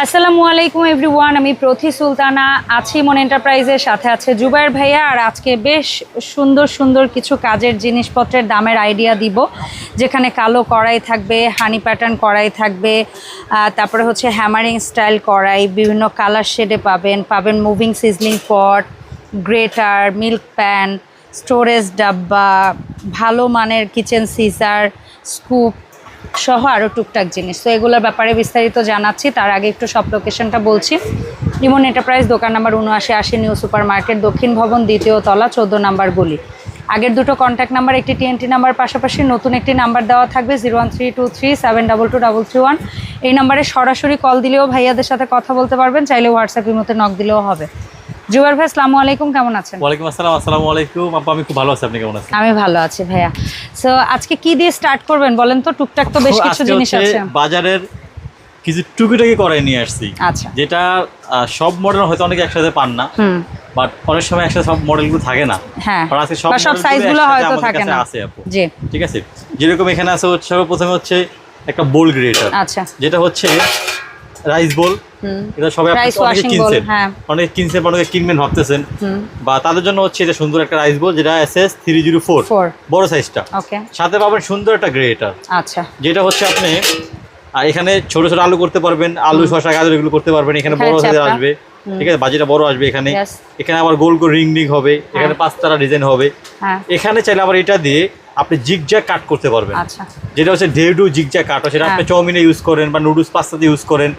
আসসালামু আলাইকুম এভরিওয়ান, আমি প্রথি সুলতানা, আছি মন এন্টারপ্রাইজের সাথে আছে জুবাইর ভাইয়া, আর আজকে বেশ সুন্দর সুন্দর কিছু কাজের জিনিসপত্রের দামের আইডিয়া দিব, যেখানে কালো কড়াই থাকবে, হানি প্যাটার্ন কড়াই থাকবে তারপরে হচ্ছে হ্যামারিং স্টাইল কড়াই, বিভিন্ন কালার শেডে পাবেন পাবেন moving sizzling pot, grater, milk pan, storage ডাব্বা, ভালো মানের কিচেন সিজার, স্কুপ সহ আরও টুকটাক জিনিস। তো এগুলোর ব্যাপারে বিস্তারিত জানাচ্ছি। তার আগে একটু সব লোকেশনটা বলছি। ইমন এন্টারপ্রাইজ দোকান নাম্বার উনআশি আশি নিউ সুপার মার্কেট দক্ষিণ ভবন, দ্বিতীয় তলা, চোদ্দ নাম্বার গলি। আগের দুটো কন্ট্যাক্ট নাম্বার একটি টিএনটি নাম্বার পাশাপাশি নতুন একটি নাম্বার দেওয়া থাকবে zero one three two three seven double two double three one এই নাম্বারে সরাসরি কল দিলেও ভাইয়াদের সাথে কথা বলতে পারবেন চাইলে হোয়াটসঅ্যাপের মধ্যে নক দিলেও হবে। জুবার ভাই আসসালামু আলাইকুম কেমন আছেন? ওয়ালাইকুম আসসালাম আসসালামু আলাইকুম। আপা আমি খুব ভালো আছি আপনি কেমন আছেন? আমি ভালো আছি ভাইয়া। সো আজকে কি দিয়ে স্টার্ট করবেন বলেন তো? টুকটাক তো বেশ কিছু জিনিস আছে। বাজারের কিছু টুকিটাকি করাই নিয়ে আসছি। আচ্ছা। যেটা সব মডেল হয়তো অনেকে একসাথে পান না হুম। বাট অনেক সময় একসাথে সব মডেলগুলো থাকে না। হ্যাঁ। আর আজকে সব সবগুলো সাইজগুলো হয়তো থাকে না। আছে আপু। জি। ঠিক আছে? যেরকম এখানে আছে হচ্ছে সর্বপ্রথমে হচ্ছে একটা বোল গ্রেটার আচ্ছা। যেটা হচ্ছে রাইস বোল এটা সবাই অনেকে কিনছেন। হ্যাঁ। অনেকে কিনছেন অনেকে কিনবেন ভাবতেছেন। বা তাদের জন্য হচ্ছে এটা সুন্দর একটা রাইস বোল যেটা S S three zero four বড় সাইজটা সাথে পাবেন সুন্দর একটা গ্রেটার আচ্ছা। যেটা হচ্ছে আপনি আর এখানে ছোট ছোট আলু করতে পারবেন আলু শসা গাজর এগুলো করতে পারবেন। এখানে বড় সাইজের আসবে। ঠিক আছে বাজিটা বড় আসবে এখানে। এখানে আবার গোল গোল রিং রিং হবে। এখানে পাঁচতারা ডিজাইন হবে। হ্যাঁ। এখানে চাইলে আবার এটা দিয়ে আপনি জিগজ্যাগ কাট করতে পারবেন। আচ্ছা। যেটা হচ্ছে ডেডু জিগজ্যাগ কাট সেটা আপনি হ্যাঁ। চাউমিনে ইউজ করেন বা নুডলস পাস্তাতে ইউজ করেন।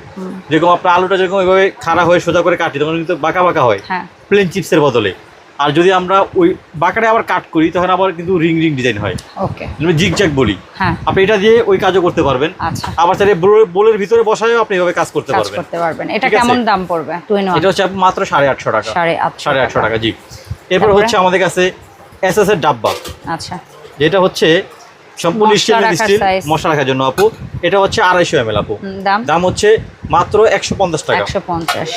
যেরকম আপনার আলুটা যেরকম এভাবে খাড়া হয়ে সোজা করে কাটি তখন কিন্তু বাঁকা বাঁকা হয়। হ্যাঁ। প্লেন চিপসের বদলে। আর যদি আমরা ওই বাঁকাটা আবার কাট করি তখন আবার কিন্তু রিং রিং ডিজাইন হয়। ওকে জিগজ্যাগ বলি। হ্যাঁ। আপনি এটা দিয়ে ওই কাজও করতে পারবেন। আচ্ছা। আবার চাইলে বোলের ভিতরে বসায়ও আপনি এভাবে কাজ করতে কাজ পারবেন। করতে পারবেন। এটা কেমন দাম পড়বে? এটা হচ্ছে মাত্র সাড়ে আটশো টাকা। সাড়ে আটশো সাড়ে আটশো টাকা। জি। এরপর হচ্ছে আমাদের কাছে এস এস এর ডাব্বা। আচ্ছা। যেটা হচ্ছে সম্পূর্ণ রাখার স্টিল। মশলা রাখার জন্য আপু। এটা হচ্ছে আড়াইশো এম আপু। দাম? হচ্ছে মাত্র একশো পঞ্চাশ টাকা।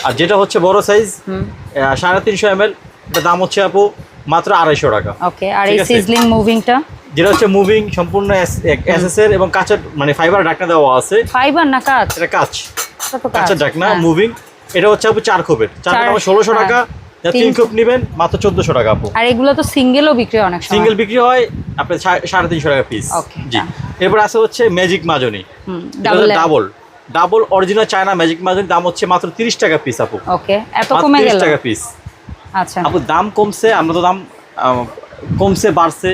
আর যেটা হচ্ছে বড় সাইজ সাড়ে তিনশো এম এল এটা দাম হচ্ছে আপু মাত্র আড়াইশো টাকা। ওকে আর এই সিজলিং মুভিংটা যেটা হচ্ছে মুভিং সম্পূর্ণ এস এস এর এবং কাঁচের মানে ফাইবার ঢাকনা দেওয়া আছে। ফাইবার না কাজ এটা কাঁচ। কাঁচের ঢাকনা হ্যাঁ। মুভিং এটা হচ্ছে আপু চার খোপের। চার খোপ ষোলোশো হ্যাঁ। টাকা। যা তিন খোপ নেবেন মাত্র চোদ্দশো টাকা আপু। আর এগুলো তো সিঙ্গেলও বিক্রি অনেক সময়। সিঙ্গেল বিক্রি হয় আপনার সা- সাড়ে তিনশো টাকা পিস জি। এরপর আছে হচ্ছে ম্যাজিক মাজনি হুম double double original China magic মাজনি দাম হচ্ছে মাত্র তিরিশ টাকা পিস আপু। ওকে এত কমে 30 গেল? টাকা পিস আচ্ছা। আপু দাম কমছে আমরা তো দাম কমছে বাড়ছে।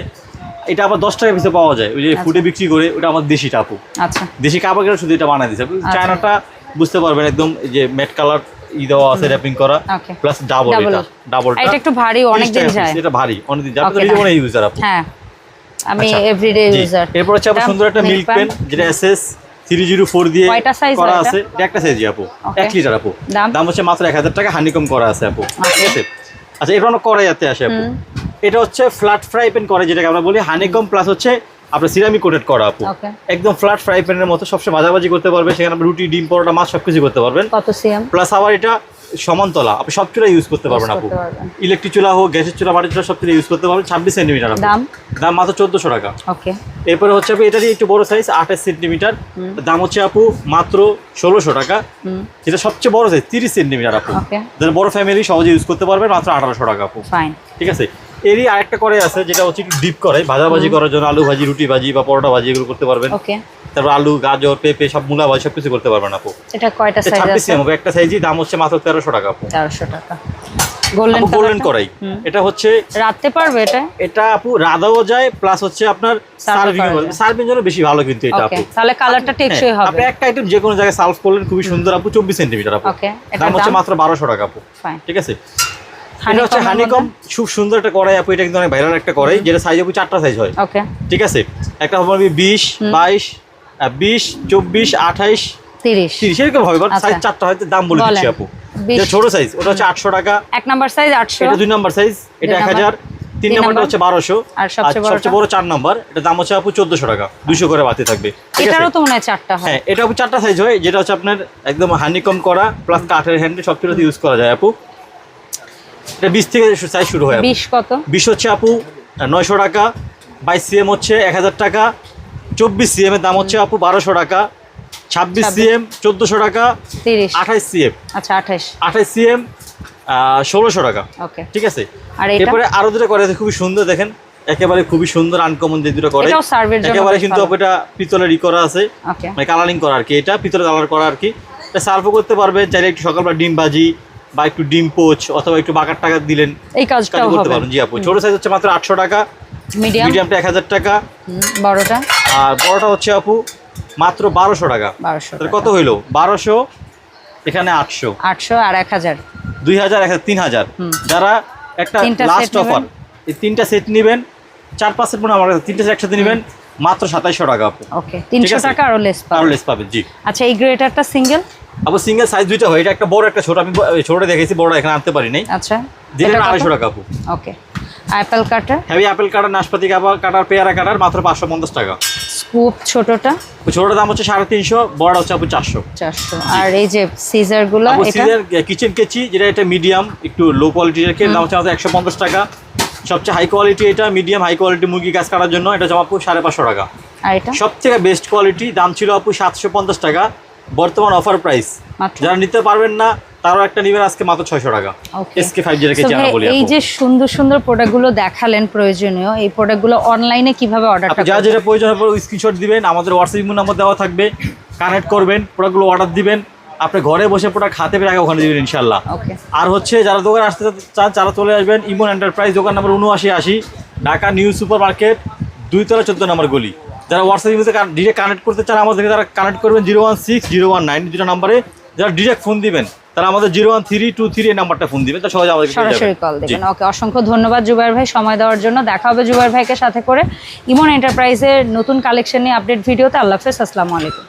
এটা আবার দশ টাকা পিসে পাওয়া যায়। ওই যে আচ্ছা। ফুডে বিক্রি করে ওটা আমার দেশিটা আপু। আচ্ছা। দেশি কাপড় শুধু এটা বানাই দিচ্ছে আচ্ছা। চায়নাটা বুঝতে পারবেন একদম যে ম্যাট কালার ই দেওয়া আছে র্যাপিং করা প্লাস ডাবল এটা ডাবল এটা একটু ভারী অনেক দিন যায়। এটা ভারী অনেক দিন আপনি তো done. ইউজার আপু। হ্যাঁ। আমি আচ্ছা। এভরিডে ইউজার এরপর হচ্ছে আবার সুন্দর একটা মিল্ক পেন যেটা এসএস থ্রি জিরো ফোর দিয়ে করা আছে। এটা একটা সাইজই আপু। Okay. এক লিটার আপু। দাম? হচ্ছে মাত্র এক হাজার টাকা হানিকম করা আছে আপু। ঠিক আছে? আচ্ছা এরপর আমরা কড়াইয়াতে আসে আপু। এটা হচ্ছে ফ্ল্যাট ফ্রাই প্যান করে যেটাকে আমরা বলি হানিকম প্লাস হচ্ছে আপনার সিরামিক কোটেড করা আপু। একদম ফ্ল্যাট ফ্রাই প্যানের মতো সবসময় ভাজাভাজি করতে পারবেন সেখানে আপনি রুটি ডিম পরোটা মাছ সবকিছু করতে পারবেন। প্লাস আবার এটা সমানতলা আপনি সব চুলা ইউজ করতে পারবেন আপু। ইলেকট্রিক চুলা হোক গ্যাসের চুলা বাড়ির চুলা সব চুলা ইউজ করতে পারবেন। ছাব্বিশ সেন্টিমিটার দাম? দাম মাত্র চোদ্দশো টাকা। এরপরে হচ্ছে আপু এটারই একটু বড় সাইজ আঠাশ সেন্টিমিটার দাম হচ্ছে আপু মাত্র ষোলোশো টাকা। যেটা সবচেয়ে বড় সাইজ তিরিশ সেন্টিমিটার আপু. বড় ফ্যামিলি সহজে ইউজ করতে পারবেন মাত্র আঠারোশো টাকা আপু। ঠিক আছে? এরই আরেকটা করে আছে যেটা হচ্ছে একটু ডিপ করে ভাজাভাজি করার জন্য আলু ভাজি রুটি ভাজি বা পরোটা ভাজি এগুলো করতে পারবেন। ওকে। তারপর আলু গাজর পেঁপে সব মূলা ভাজি সব কিছু করতে পারবেন আপু। এটা কয়টা সাইজ আছে? এম একটা সাইজই দাম হচ্ছে মাত্র তেরোশো টাকা আপু। তেরোশো টাকা। গোল্ডেন গোল্ডেন করাই এটা হচ্ছে রাখতে পারবে এটা? এটা আপু রাধাও যায় প্লাস হচ্ছে আপনার সার্ভিং সার্ভিং জন্য বেশি ভালো কিন্তু এটা আপু। তাহলে কালারটা টেকসই হ্যাঁ, হবে। আপনি একটা আইটেম যে কোনো জায়গায় সার্ভ করলেন খুবই সুন্দর আপু চব্বিশ সেন্টিমিটার আপু। দাম হচ্ছে মাত্র বারোশো টাকা আপু। ঠিক আছে? এটা হচ্ছে হানিকম খুব সুন্দর একটা কড়াই আপু এটা কিন্তু অনেক ভাইরাল একটা কড়াই যেটা সাইজ আপু চারটা সাইজ হয়। ওকে। ঠিক আছে? একটা হবে বিশ বাইশ বিশ চব্বিশ আঠাইশ তিরিশ। তিরিশ এরকম হবে আচ্ছা। সাইজ চারটা হয়তো দাম বলে দিচ্ছি আপু। বিশ। ছোট সাইজ ওটা হচ্ছে আটশো টাকা। এক নাম্বার সাইজ আটশো। এটা দুই নাম্বার সাইজ এটা এক হাজার। তিন নাম্বারটা হচ্ছে বারোশো। আর সবচেয়ে বড় চার নাম্বার এটা দাম হচ্ছে আপু চোদ্দশো টাকা। দুশো করে বাতি থাকবে। এটারও তো মনে হয় চারটা হ্যাঁ। এটা আপু চারটা সাইজ হয় যেটা হচ্ছে আপনার একদম হানিকম করা প্লাস কাঠের হ্যান্ডে সব কিছুতে ইউজ করা যায় আপু। এটা বিশ থেকে সাইজ শুরু হয়। বিশ কত? বিশ হচ্ছে আপু নয়শো টাকা বাইশ সিএম হচ্ছে এক হাজার টাকা চব্বিশ সিএম এর দাম হচ্ছে আপু বারোশো টাকা ছাব্বিশ। সিএম চোদ্দোশো টাকা আঠাইশ সিএম আচ্ছা আঠাশ আঠাইশ সিএম ষোলোশো টাকা। ওকে। ঠিক আছে? আর এরপরে আরও দুটো করে খুবই সুন্দর দেখেন একেবারে খুবই সুন্দর আনকমন যে দুটো করে। এটাও সার্ভের জন্য একেবারে কিন্তু। এটা পিতলের ই করা আছে। মানে কালারিং করা আর কি এটা পিতলের কালার করা আর কি। সার্ভও করতে পারবেন চাইলে একটু সকালবেলা ডিম ভাজি বা একটু ডিম পোচ অথবা একটু বাকার টাকা দিলেন এই কাজটাও কাজ করতে হবে। পারবেন। জি আপু ছোট সাইজ হচ্ছে মাত্র আটশো টাকা মিডিয়াম? মিডিয়ামটা এক হাজার টাকা। বড়টা? আর বড়টা হচ্ছে আপু মাত্র বারোশো টাকা। বারোশো তাহলে কত হইল? বারোশো এখানে আটশো। আটশো আর এক হাজার। দুই হাজার এক হাজার তিন হাজার। হুম। যারা একটা লাস্ট অফার এই তিনটা সেট নেবেন চার পাঁচ সেট মনে আমার তিনটা set একসাথে নেবেন মাত্র সাতাইশশো টাকা আপু। ওকে তিনশো আছে? টাকা আরও লেস আরও পাবে লেস পাবেন জি। আচ্ছা এই গ্রেটারটা সিঙ্গেল আপু সিঙ্গেল সাইজ দুইটা হয়। এটা একটা বড় একটা ছোট। আমি ছোটটা দেখেছি বড় এখানে আনতে পারি নাই। আচ্ছা। এটা টাকা আপু। Okay. Apple cutter heavy apple cutter নাশপাতি কাটার পেয়ারা কাটার মাত্র পাঁচশো পঞ্চাশ টাকা। স্কুপ ছোটটা? ছোটটার দাম হচ্ছে সাড়ে তিনশো বড়টা হচ্ছে আপু চারশো। চারশো। আর এই যে সিজারগুলো আপু এটা? সিজার কিচেন কেচি যেটা এটা মিডিয়াম একটু লো কোয়ালিটির এর দাম হচ্ছে আমাদের একশো পঞ্চাশ টাকা। সবচেয়ে হাই কোয়ালিটি এটা মিডিয়াম হাই কোয়ালিটি মুরগি গাছ কাটার জন্য এটা হচ্ছে আপু সাড়ে পাঁচশো টাকা। আর এটা? সব থেকে বেস্ট কোয়ালিটি দাম ছিল আপু সাতশো পঞ্চাশ টাকা। বর্তমান অফার প্রাইস যারা নিতে পারবেন না তারও একটা নিবেন আজকে মাত্র ছয়শো টাকা। Okay. এসকে ফাইভ যেটাকে জানা ভাই, বলি এই যে সুন্দর সুন্দর প্রোডাক্টগুলো দেখালেন প্রয়োজনীয় এই প্রোডাক্টগুলো অনলাইনে কীভাবে অর্ডারটা আপনি যা যেটা প্রয়োজন হবে স্ক্রিনশট দিবেন। আমাদের হোয়াটসঅ্যাপ নাম্বার দেওয়া থাকবে। কানেক্ট করবেন প্রোডাক্টগুলো অর্ডার দিবেন। আপনি ঘরে বসে প্রোডাক্ট হাতে পেরে আগে ওখানে দিবেন ইনশাল্লাহ আর হচ্ছে যারা দোকানে আসতে চান তারা চলে আসবেন ইমন এন্টারপ্রাইজ দোকান নাম্বার উনআশি আশি ঢাকা নিউ সুপার মার্কেট দুইতলা চোদ্দ নম্বর গলি। যারা হোয়াটসঅ্যাপ ইউজে ডিরেক্ট কানেক্ট করতে চান আমাদেরকে তারা কানেক্ট করবেন zero one six zero one nine দুটো নাম্বারে। যারা ডিরেক্ট ফোন দিবেন তারা আমাদের zero one three two three এই নাম্বারটা ফোন দিবেন। তার সহজে আমাদের সরাসরি কল দেবেন। ওকে অসংখ্য ধন্যবাদ জুবাইর ভাই সময় দেওয়ার জন্য। দেখা হবে জুবাইর ভাইকে সাথে করে। ইমন এন্টারপ্রাইজের নতুন কালেকশন নিয়ে আপডেট ভিডিওতে। আল্লাহ হাফেজ আসসালামু আলাইকুম।